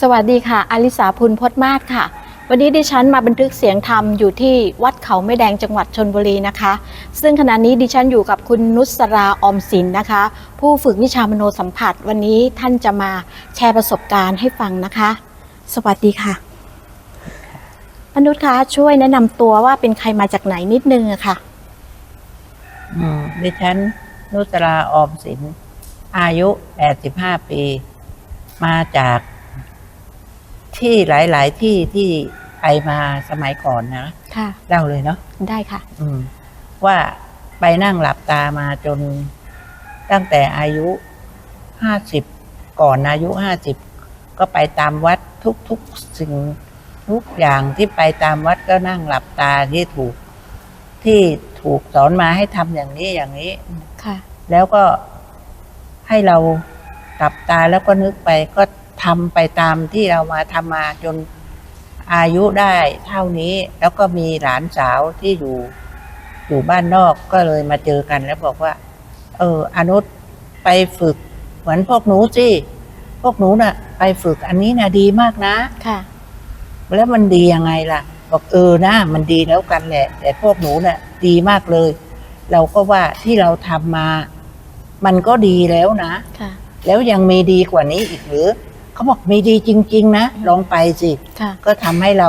สวัสดีค่ะ อลิสาพุนพจมาศค่ะ วันนี้ดิฉันมาบันทึกเสียงธรรมอยู่ที่วัดเขาไม่แดงจังหวัดชนบุรีนะคะ ซึ่งขณะนี้ดิฉันอยู่กับคุณนุสราออมสินนะคะ ผู้ฝึกวิชามโนสัมผัส วันนี้ท่านจะมาแชร์ประสบการณ์ให้ฟังนะคะ สวัสดีค่ะมนุษย์คะช่วยแนะนำตัวว่าเป็นใครมาจากไหนนิดนึงอะค่ะอืมดิฉันนุสราออมสินอายุ 85 ปี มาจาก ที่หลาย ๆ ที่ที่ไปมาสมัยก่อนนะค่ะ เล่าเลยเนาะได้ค่ะ อืม ว่าไปนั่งหลับตามาจนตั้งแต่อายุ50ก่อนอายุ50ก็ไปตามวัดทุกๆสิ่งทุกอย่างที่ไปตามวัดก็นั่งหลับตาที่ถูก ที่ถูกสอนมาให้ทำอย่างนี้อย่างนี้ ค่ะ แล้วก็ให้เรากลับตาแล้วก็นึกไปก็ ทำไปตามที่เรามาทำมาจนอายุได้เท่านี้แล้วก็มีหลานสาวที่อยู่อยู่บ้านนอกก็เลยมาเจอกันแล้วบอกว่า เออ อนุชไปฝึก เหมือนพวกหนูสิพวกหนูน่ะ ไปฝึกอันนี้นะดีมากนะค่ะ แล้วมันดียังไงล่ะ บอกเออนะมันดีแล้วกันแหละ แต่พวกหนูน่ะ ดีมากเลย เราก็ว่าที่เราทำมา มันก็ดีแล้วนะค่ะ แล้วยังมีดีกว่านี้อีกหรือ เขาบอกมีดีจริง ๆ นะ ลองไปสิ ค่ะ ก็ทำให้เรา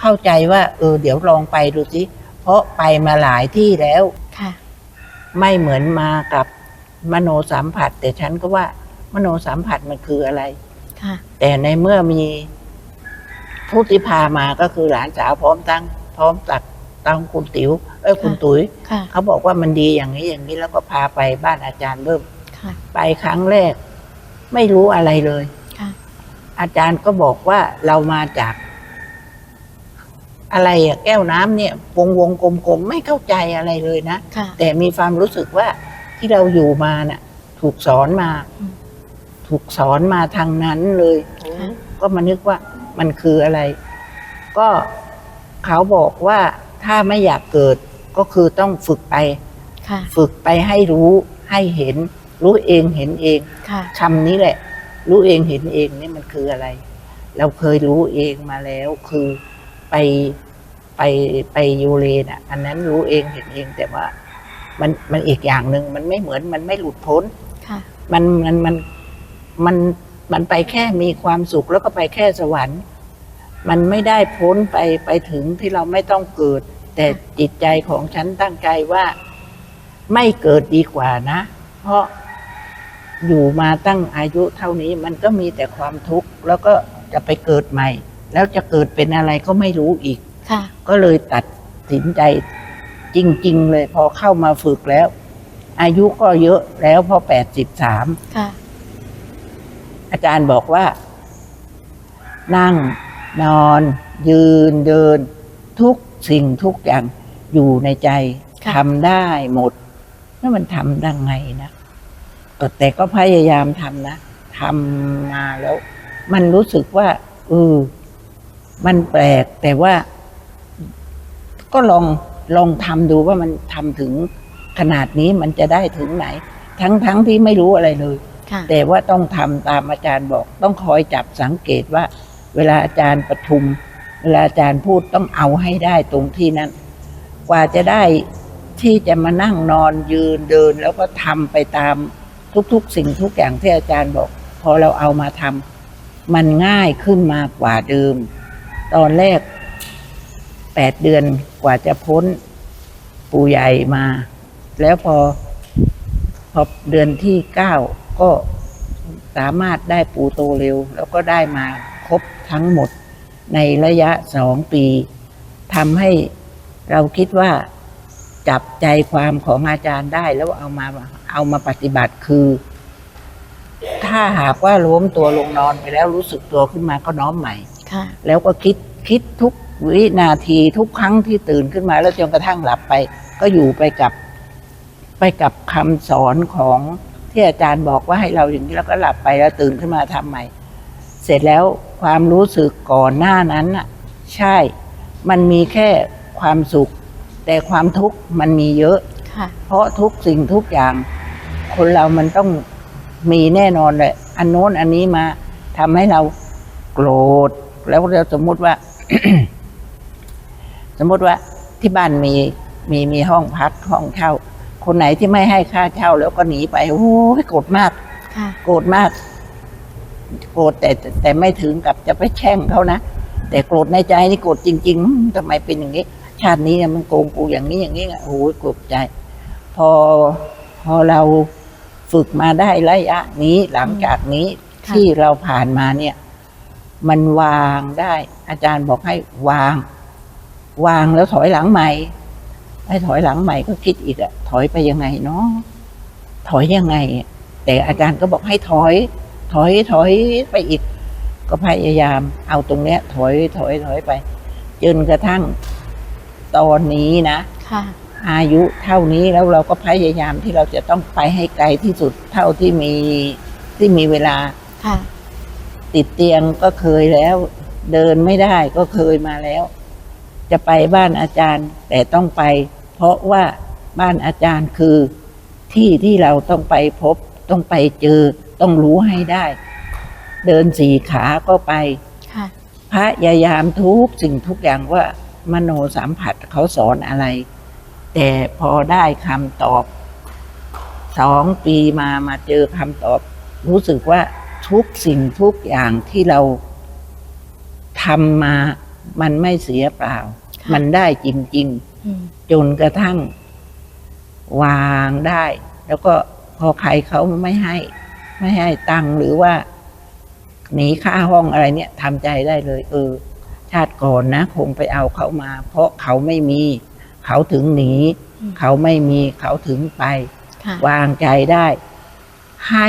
เข้าใจว่า เออ เดี๋ยวลองไปดูสิ เพราะไปมาหลายที่แล้ว ค่ะ ไม่เหมือนมากับมโนสัมผัส แต่ฉันก็ว่า มโนสัมผัสมันคืออะไร ค่ะ แต่ในเมื่อมีผู้ที่พามาก็คือหลานสาวพร้อมตั้ง พร้อมตักตั้งคุณติ๋วเอ้ยคุณค่ะตุ๋ย ค่ะ เขาบอกว่ามันดีอย่างนี้อย่างนี้แล้วก็พาไปบ้านอาจารย์เริ่ม ค่ะ ไปครั้งแรก ไม่รู้อะไรเลยค่ะ อาจารย์ก็บอกว่าเรามาจาก อะไรอะแก้วน้ำเนี่ยวงวงกลมๆไม่เข้าใจอะไรเลยนะ ค่ะ แต่มีความรู้สึกว่าที่เราอยู่มาน่ะ ถูกสอนมา อืม ถูกสอนมาทางนั้นเลย ค่ะก็มานึกว่ามันคืออะไร ก็เขาบอกว่าถ้าไม่อยากเกิดก็คือต้องฝึกไป ค่ะฝึกไปให้รู้ให้เห็น รู้เองเห็นเองค่ะคำนี้แหละ รู้เองเห็นเองนี่มันคืออะไร เราเคยรู้เองมาแล้วคือไปไปไปยูเรนอะ อันนั้นรู้เองเห็นเองแต่ว่ามันมันอีกอย่างหนึ่งมันไม่เหมือนมันไม่หลุดพ้นค่ะมันมันมันมันมันไปแค่มีความสุขแล้วก็ไปแค่สวรรค์ มันไม่ได้พ้นไปไปถึงที่เราไม่ต้องเกิด แต่จิตใจของฉันตั้งใจว่า ไม่เกิดดีกว่านะ เพราะ อยู่มาตั้งอายุเท่านี้มันก็มีแต่ความทุกข์ แล้วก็จะไปเกิดใหม่ แล้วจะเกิดเป็นอะไรก็ไม่รู้อีกค่ะก็เลยตัดสินใจจริง ๆ เลยพอเข้ามาฝึกแล้ว อายุก็เยอะแล้วพอแปดสิบสามค่ะอาจารย์บอกว่า นั่งนอน ยืนเดิน ทุกสิ่งทุกอย่างอยู่ในใจค่ะทำได้หมด แล้วมันทำได้ไงนะก็ แต่ก็พยายามทำนะทำมาแล้ว มันรู้สึกว่าเออมันแปลกแต่ว่า ก็ลองลองทำดูว่ามันทำถึงขนาดนี้มันจะได้ถึงไหน ทั้งทั้งที่ไม่รู้อะไรเลยค่ะแต่ว่าต้องทำตามอาจารย์บอก ต้องคอยจับสังเกตว่า เวลาอาจารย์ประชุม เวลาอาจารย์พูดต้องเอาให้ได้ตรงที่นั้น กว่าจะได้ที่จะมานั่งนอนยืนเดินแล้วก็ทำไปตาม ทุกๆ สิ่งทุกอย่างที่อาจารย์บอก พอเราเอามาทำมันง่ายขึ้นมากว่าเดิม ตอนแรกแปดเดือนกว่าจะพ้นปู่ใหญ่มา แล้วพอพอเดือนที่เก้าก็สามารถได้ปูโตเร็ว แล้วก็ได้มาครบทั้งหมดในระยะสองปีทำให้เราคิดว่าจับใจความของอาจารย์ได้แล้วเอามา เอามาปฏิบัติคือ ถ้าหากว่าล้มตัวลงนอนไปแล้วรู้สึกตัวขึ้นมาก็น้อมใหม่ ค่ะ แล้วก็คิดคิดทุกวินาทีทุกครั้งที่ตื่นขึ้นมา แล้วจนกระทั่งหลับไป ก็อยู่ไปกับ ไปกับคำสอนของที่อาจารย์บอกว่าให้เราอย่างนี้แล้วก็หลับไปแล้วตื่นขึ้นมาทำใหม่ เสร็จแล้วความรู้สึกก่อนหน้านั้นน่ะ ใช่ มันมีแค่ความสุข แต่ความทุกข์มันมีเยอะ ค่ะ เพราะทุกสิ่งทุกอย่าง คนเรามันต้องมีแน่นอนเลยอันโน้นอันนี้มาทำให้เราโกรธ แล้วเราสมมุติว่า สมมติว่าที่บ้านมีมีมีห้องพักห้องเช่า คนไหนที่ไม่ให้ค่าเช่าแล้วก็หนีไปโอ้ยโกรธมากค่ะโกรธมาก โกรธแต่แต่แต่ไม่ถึงกับจะไปแช่งเขานะแต่โกรธในใจนี่โกรธจริงๆอืมทำไมเป็นอย่างนี้ ชาตินี้เนี่ยมันโกงกูอย่างนี้อย่างนี้อะโอ้ยโกรธใจ พอพอเรา ฝึกมาได้ระยะนี้หลังจากนี้ค่ะ ที่เราผ่านมาเนี่ย มันวางได้ อาจารย์บอกให้วาง วางแล้วถอยหลังใหม่ให้ถอยหลังใหม่ก็คิดอีกอะถอยไปยังไงเนาะถอยยังไงแต่อาจารย์ก็บอกให้ถอย ถอยถอยไปอีก ก็พยายาม เอาตรงเนี้ย ถอยถอยถอยไปจนกระทั่งตอนนี้นะ ค่ะ อายุเท่านี้แล้วเราก็พยายามที่เราจะต้องไปให้ไกลที่สุดเท่าที่มีที่มีเวลาค่ะ ติดเตียงก็เคยแล้ว เดินไม่ได้ก็เคยมาแล้ว จะไปบ้านอาจารย์ แต่ต้องไป เพราะว่าบ้านอาจารย์คือที่ที่เราต้องไปพบ ต้องไปเจอ ต้องรู้ให้ได้ เดินสี่ขาก็ไปค่ะพยายามทุกสิ่งทุกอย่างว่ามโนสัมผัสเขาสอนอะไร แต่พอได้คำตอบสองปีมามาเจอคำตอบ รู้สึกว่าทุกสิ่งทุกอย่างที่เราทำมามันไม่เสียเปล่าค่ะมันได้จริงอืมๆจนกระทั่ง วางได้ แล้วก็พอใครเขาไม่ให้ ไม่ให้ตังค์หรือว่า หนีค่าห้องอะไรเนี่ยทำใจได้เลย เออ ชาติก่อนนะ คงไปเอาเขามา เพราะเขาไม่มี เขาถึงหนี เขาไม่มีเขาถึงไปค่ะวางใจได้ ให้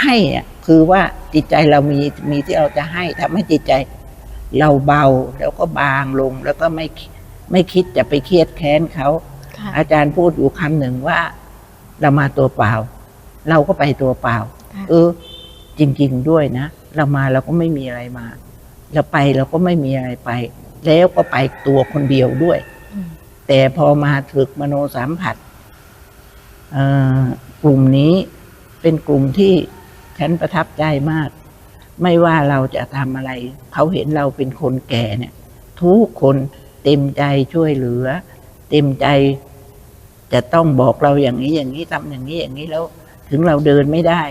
ให้เนี่ยคือว่าจิตใจเรามีมีที่เราจะให้ทำให้จิตใจ เราเบาแล้วก็บางลงแล้วก็ไม่ไม่คิดจะไปเครียดแค้นเขาค่ะอาจารย์พูดอยู่คำหนึ่งว่า เรามาตัวเปล่า เราก็ไปตัวเปล่าค่ะเออ จริง ๆด้วยนะ เรามาเราก็ไม่มีอะไรมา เราไปเราก็ไม่มีอะไรไป แล้วก็ไปตัวคนเดียวด้วยอืม แต่พอมาถึกมโนสัมผัสกลุ่มนี้เป็นกลุ่มที่ฉันประทับใจมาก ไม่ว่าเราจะทำอะไร เขาเห็นเราเป็นคนแก่เนี่ย ทุกคนเต็มใจช่วยเหลือ เต็มใจจะต้องบอกเราอย่างนี้อย่างนี้ทำอย่างนี้อย่างนี้แล้ว ถึงเราเดินไม่ได้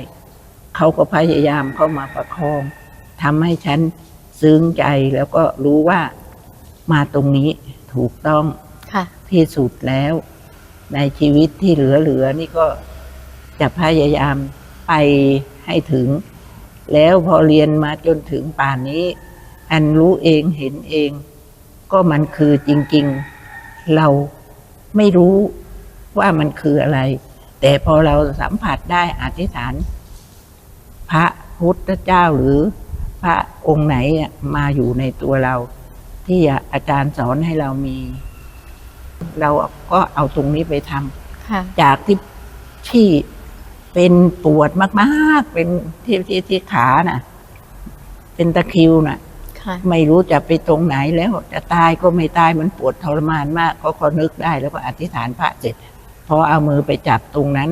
เขาก็พยายามเข้ามาประคองทำให้ฉันซึ้งใจแล้วก็รู้ว่ามาตรงนี้ถูกต้อง ที่สุดแล้ว ในชีวิตที่เหลือๆนี่ก็จะพยายามไปให้ถึง แล้วพอเรียนมาจนถึงป่านนี้ อันรู้เองเห็นเอง ก็มันคือจริง ๆ เราไม่รู้ว่ามันคืออะไร แต่พอเราสัมผัสได้อธิษฐาน พระพุทธเจ้าหรือพระองค์ไหนมาอยู่ในตัวเรา ที่อาจารย์สอนให้เรามี เราก็เอาตรงนี้ไปทำค่ะจากที่ที่เป็นปวดมากๆ เป็นที่ที่ที่ขาน่ะ เป็นตะคริวน่ะค่ะ ไม่รู้จะไปตรงไหนแล้วจะตายก็ไม่ตายมันปวดทรมานมากก็ก็นึกได้แล้วก็อธิษฐานพระเสร็จพอเอามือไปจับตรงนั้น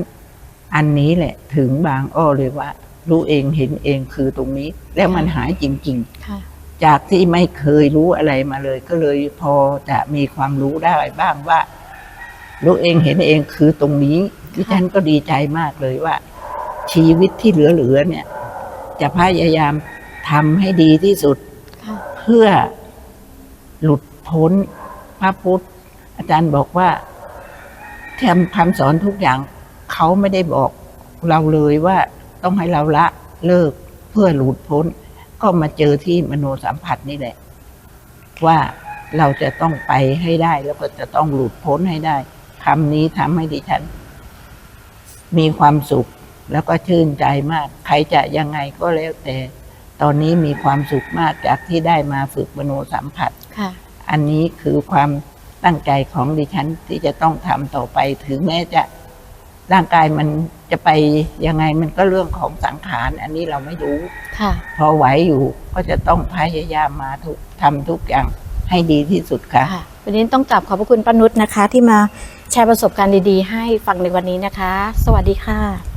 อันนี้แหละ ถึงบางอ้อเลยว่า รู้เองเห็นเองคือตรงนี้ แล้วมันหายจริงๆค่ะ จากที่ไม่เคยรู้อะไรมาเลย ก็เลยพอจะมีความรู้ได้บ้างว่ารู้เองเห็นเองคือตรงนี้ดิฉันก็ดีใจมากเลยว่า ชีวิตที่เหลือๆเนี่ย จะพยายามทำให้ดีที่สุดค่ะเพื่อหลุดพ้นพระพุทธ อาจารย์บอกว่าทำคำสอนทุกอย่าง เขาไม่ได้บอกเราเลยว่าต้องให้เราละเลิกเพื่อหลุดพ้น ก็มาเจอที่มโนสัมผัสนี่แหละ ว่าเราจะต้องไปให้ได้แล้วก็จะต้องหลุดพ้นให้ได้คำนี้ทำให้ดิฉัน มีความสุขแล้วก็ชื่นใจมาก ใครจะยังไงก็แล้วแต่ ตอนนี้มีความสุขมากจากที่ได้มาฝึกมโนสัมผัสค่ะอันนี้คือความตั้งใจของดิฉันที่จะต้องทำต่อไปถึงแม้จะ ร่างกายมันจะไปยังไงมันก็เรื่องของสังขาร อันนี้เราไม่รู้ค่ะ พอไหวอยู่ก็จะต้องพยายามมาทุกทำทุกอย่างให้ดีที่สุดค่ะ ค่ะ วันนี้ต้องกลับขอบพระคุณป้านุชนะคะ ที่มาแชร์ประสบการณ์ดีๆ ให้ฟังในวันนี้นะคะ สวัสดีค่ะ